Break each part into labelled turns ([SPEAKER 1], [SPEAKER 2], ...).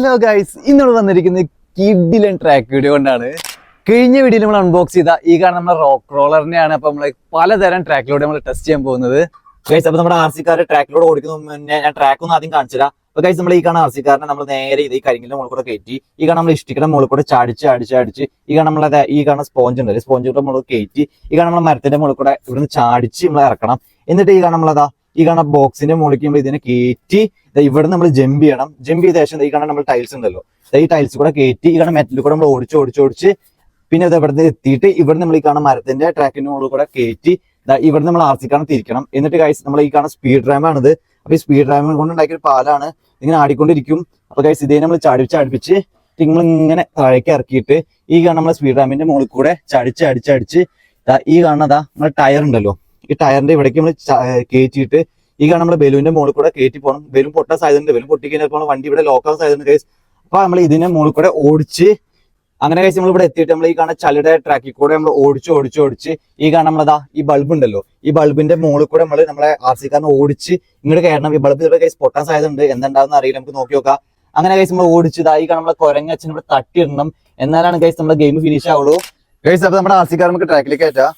[SPEAKER 1] Hello guys ഇന്നോട് വന്നിരിക്കുന്നത് കിഡിലൻ ട്രാക്ക് വീഡിയോ കൊണ്ടാണ്. കഴിഞ്ഞ വീഡിയോയിൽ നമ്മൾ അൺബോക്സ് ചെയ്ത ഈ കാണുന്ന നമ്മുടെ റോക്ക് റോളറിനെയാണ് അപ്പൊ നമ്മൾ പലതരം ട്രാക്കിലൂടെ നമ്മൾ ടെസ്റ്റ് ചെയ്യാൻ പോകുന്നത്.
[SPEAKER 2] ഗൈസ് അപ്പൊ നമ്മുടെ ആർ കാർ ട്രാക്കിലൂടെ ഓടിക്കുന്ന മുന്നേ ഞാൻ ട്രാക്ക് ഒന്നും ആദ്യം കാണിച്ചില്ല അപ്പൊ ഗൈസ് നമ്മൾ ഈ കാണുന്ന ആർ സി കാറിനെ നമ്മൾ നേരെ ഈ കരിങ്ങിന്റെ മുകളിൽ കൂടെ കയറ്റി ഈ കാണുന്ന നമ്മൾ ഇഷ്ടിക്കുന്ന മുകളിൽ കൂടെ ചാടിച്ച് അടിച്ച് അടിച്ച് ഈ കാണുന്ന നമ്മളെ ഈ കാണുന്ന സ്പോഞ്ച് ഉണ്ട് സ്പോഞ്ച് കൂടെ മുകളിൽ കയറ്റി ഈ കാണുന്ന നമ്മളെ മരത്തിന്റെ മുകളിൽ കൂടെ ഇവിടുന്ന് ചാടിച്ച് നമ്മൾ ഇറക്കണം. എന്നിട്ട് ഈ കാണുന്ന നമ്മളതാ ഈ കാണാൻ ബോക്സിന്റെ മുകളിലേക്ക് നമ്മൾ ഇതിനെ കയറ്റി ഇവിടെ നമ്മൾ ജമ്പ് ചെയ്യണം. ജമ്പ് ചെയ്ത ശേഷം ഈ കാണാൻ നമ്മൾ ടൈൽസ് ഉണ്ടല്ലോ. ഈ ടൈൽസ് കൂടെ കയറ്റി ഈ കാണാൻ മെറ്റലിൽ കൂടെ നമ്മൾ ഓടിച്ച് ഓടിച്ച് ഓടിച്ച് പിന്നെ ഇത് ഇവിടെ എത്തിയിട്ട് ഇവിടെ നമ്മൾ ഈ കാണുന്ന മരത്തിന്റെ ട്രാക്കിന്റെ മുകളിൽ കൂടെ കയറ്റി ഇവിടെ നമ്മൾ ആർ സി തിരിക്കണം. എന്നിട്ട് കൈസ് നമ്മൾ ഈ കാണുന്ന സ്പീഡ് റാമാണിത് അപ്പൊ ഈ സ്പീഡ് റാമിനെ കൊണ്ട് ഉണ്ടാക്കിയ പാലാണ് ഇങ്ങനെ ആടിക്കൊണ്ടിരിക്കും. അപ്പൊ കൈസ് ഇതേ നമ്മൾ ചടിച്ച് അടുപ്പിച്ച് നിങ്ങൾ ഇങ്ങനെ താഴേക്ക് ഇറക്കിയിട്ട് ഈ കാണുന്ന നമ്മളെ സ്പീഡ് റാമിന്റെ മുകളിൽ കൂടെ ചടിച്ച് അടിച്ച് അടിച്ച് ഈ കാണുന്നതാ നമ്മുടെ ടയർ ഉണ്ടല്ലോ. ഈ ടയറിന്റെ ഇവിടേക്ക് നമ്മൾ കയറ്റിയിട്ട് ഈ കാണുന്ന നമ്മുടെ ബലൂന്റെ മുകളിൽ കൂടെ കയറ്റി പോകണം ബലൂൺ പൊട്ടാൻ സാധ്യതയുണ്ട്. ബലൂൺ പൊട്ടിക്കഴിഞ്ഞാൽ വണ്ടി ഇവിടെ ലോക്കാൻ സാധ്യതയുണ്ട് കേസ് അപ്പൊ നമ്മൾ ഇതിന്റെ മുകളിൽ കൂടെ ഓടിച്ച് അങ്ങനെ കഴിച്ച് നമ്മൾ ഇവിടെ എത്തിയിട്ട് നമ്മൾ ഈ കാണുന്ന ചളിയുടെ ട്രാക്കിൽ കൂടെ നമ്മൾ ഓടിച്ച് ഓടിച്ച് ഓടിച്ച് ഈ കാണുന്ന നമ്മളതാ ഈ ബൾബ് ഉണ്ടല്ലോ. ഈ ബൾബിന്റെ മുകളിൽ കൂടെ നമ്മൾ നമ്മളെ ആർ സി കാരനെ ഓടിച്ച് ഇങ്ങോട്ട് കയറണം ഈ ബൾബ് ഇവിടെ കൈസ് പൊട്ടാൻ സാധ്യത ഉണ്ട് എന്തുണ്ടാവുന്ന അറിയില്ല. നമുക്ക് നോക്കി നോക്കാം. അങ്ങനെ കഴിച്ച് നമ്മൾ ഓടിച്ചതാ ഈ കാണുന്ന നമ്മളെ കുരങ്ങച്ചൻ ഇവിടെ തട്ടിയിടണം. എന്നാലാണ് കഴിച്ച് നമ്മുടെ ഗെയിം ഫിനിഷ് ആവുള്ളൂ.
[SPEAKER 1] ഗൈസ് അപ്പൊ നമ്മുടെ ആർ സി കാർ നമുക്ക് ട്രാക്കിലേക്ക് കയറ്റാ.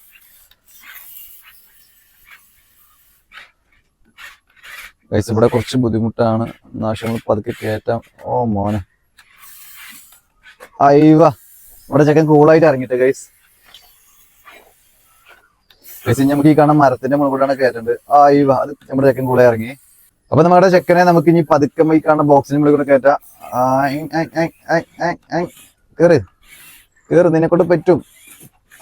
[SPEAKER 1] ഗൈസ് ഇവിടെ കുറച്ച് ബുദ്ധിമുട്ടാണ്. നാശങ്ങൾ പതുക്കെ കയറ്റാം ഓ മോനെ. അയ്യവ ഇവിടെ ചെക്കൻ കൂളായിട്ട് ഇറങ്ങിട്ടെ ഗൈസ് ഗൈസ് നമുക്ക് ഈ കാണാൻ മരത്തിന്റെ മുകളിലാണ് കയറ്റേണ്ടത്. അയ്യവ അത് നമ്മുടെ ചെക്കൻ കൂളായി ഇറങ്ങി. അപ്പൊ നമ്മുടെ ചെക്കനെ നമുക്ക് ഇനി പതുക്കെ ഈ കാണുന്ന ബോക്സിന് മുകളിൽ കൂടെ കയറ്റാം. കേറ്. കേറ് നിന്നെ കൊണ്ട് പറ്റും.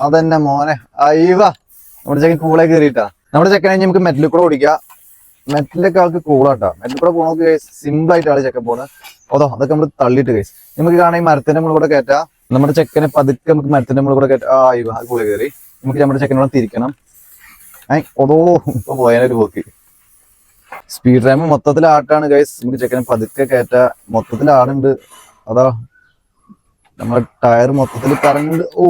[SPEAKER 1] അതന്നെ മോനെ. അയ്യവ നമ്മുടെ ചെക്കൻ കൂളായി കയറിയിട്ടാ. നമ്മുടെ ചെക്കനെ നമുക്ക് മെറ്റലിൽ കൂടെ ഓടിക്കാം. മെറ്റലൊക്കെ ആൾക്ക് കൂളാട്ടാ മെറ്റിൽ കൂടെ പോകണമെങ്കിൽ സിമ്പിൾ ആയിട്ടാണ് ചെക്കൻ പോണത് അതോ അതൊക്കെ നമ്മൾ തള്ളിയിട്ട് കഴിച്ചു നമുക്ക് കാണാൻ മരത്തിന്റെ മുകളിൽ കൂടെ കയറ്റാം നമ്മുടെ ചെക്കനെ പതുക്കെ നമുക്ക് മരത്തിന്റെ മുകളിൽ കൂടെ കയറ്റാം ആ കൂടെ കയറി നമുക്ക് നമ്മുടെ ചെക്കനോട് തിരിക്കണം. ഏ ഒതോ ഇപ്പൊ പോയാലൊരു പോക്ക്. സ്പീഡ് റാം മൊത്തത്തിൽ ആട്ടാണ് ഗൈസ് നമുക്ക് ചെക്കനെ പതുക്കെ കയറ്റ മൊത്തത്തിൽ ആടുണ്ട്. അതാ നമ്മുടെ ടയർ മൊത്തത്തിൽ കറങ്ങുന്നുണ്ട്. ഓ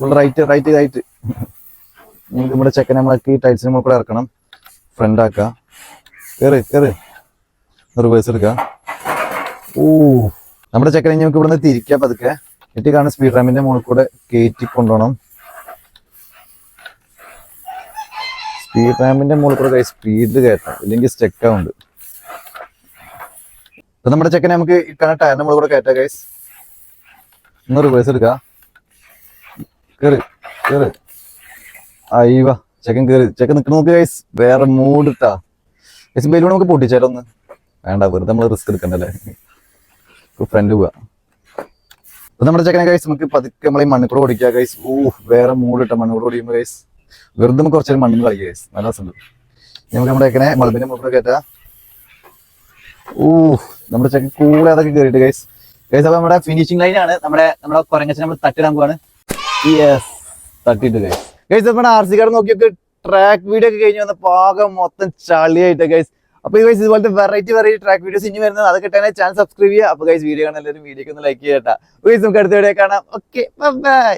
[SPEAKER 1] ഫുൾ റൈറ്റ് റൈറ്റ് റൈറ്റ് നമുക്ക് നമ്മുടെ ചെക്കനെ നമ്മളൊക്കെ ഈ ടൈൽസിന് മുകളിൽ ഇറക്കണം. ഫ്രണ്ട് ആക്കാം കയറി കേറ് റിവേഴ്സ് എടുക്കാം. ഓ നമ്മുടെ ചെക്കനെ നമുക്ക് ഇവിടെ നിന്ന് തിരിക്കാം പതുക്കെ. എന്നിട്ട് കാണുന്ന സ്പീഡ് റാമിന്റെ മുകളിൽ കൂടെ കയറ്റി കൊണ്ടുപോകണം സ്പീഡ് റാമിന്റെ മുകളിൽ കൂടെ സ്പീഡിൽ കയറ്റാം ഇല്ലെങ്കിൽ സ്റ്റെക്ക് ആവുന്നുണ്ട്. ഇപ്പൊ നമ്മുടെ ചെക്കനെ നമുക്ക് കാണാൻ ടയറിന്റെ മുകളിൽ കൂടെ കയറ്റാം ഗൈസ് ഒന്ന് റിവേഴ്സ് എടുക്കാം. കയറി കയറി അയ്യവ ചെക്കൻ കേറി ചെക്കൻ നിൽക്കണ നോക്ക് ഗൈസ് വേറെ മൂഡ് ഇട്ടാ ഗൈസ് ബലൂൺ നമുക്ക് പൊട്ടിച്ചാലോ ഒന്ന് വേണ്ട വെറുതെ നമ്മൾ റിസ്ക് എടുക്കണ്ടല്ലേ? ഫ്രണ്ട് പോവാ. അപ്പൊ നമ്മുടെ ചെക്കനെ ഗൈസ് നമുക്ക് പതുക്കെ നമ്മളെ ഈ മണ്ണിക്കൂടെ ഓടിക്കുക ഗൈസ് ഓ വേറെ മൂഡ് ഇട്ട മണ്ണിൽ കൂടെ ഓടിക്കുമ്പോൾ ഗൈസ് വെറുതെ നമുക്ക് കുറച്ചേരം മണ്ണിൽ കളിക്കുക ഗൈസ് നല്ല രസമുണ്ട്. നമുക്ക് നമ്മുടെ ചെക്കനെ മളബിന്റെ മുകളിൽ കയറ്റാ. ഓ നമ്മുടെ ചെക്കൻ കൂടെ അതൊക്കെ കയറിയിട്ട് ഗൈസ് ഗൈസ് അപ്പൊ നമ്മുടെ ഫിനിഷിംഗ് ലൈനാണ് നമ്മുടെ നമ്മുടെ കുരങ്ങച്ചനെ നമ്മൾ തട്ടിടാൻ പോവാണ്. യെസ് ഗൈസ് ഗൈസ് നമ്മുടെ ആർ സി കാർഡ് നോക്കിയൊക്കെ ട്രാക്ക് വീഡിയോ ഒക്കെ കഴിഞ്ഞ് വന്ന പാകം മൊത്തം ചളിയായിട്ട് ഗൈസ് അപ്പൊ ഈ ഗൈസ് ഇതുപോലത്തെ വെറൈറ്റി വെറൈറ്റി ട്രാക്ക് വീഡിയോസ് ഇനി വരുന്നത് അത് കിട്ടാനായി ചാനൽ സബ്സ്ക്രൈബ് ചെയ്യുക. അപ്പൊ ഗൈസ് വീഡിയോ കാണാൻ എല്ലാവരും വീഡിയോ ഒന്ന് ലൈക്ക് ചെയ്യട്ടാ ഗൈസ് നമുക്ക് അടുത്ത വീഡിയോ കാണാം. Okay bye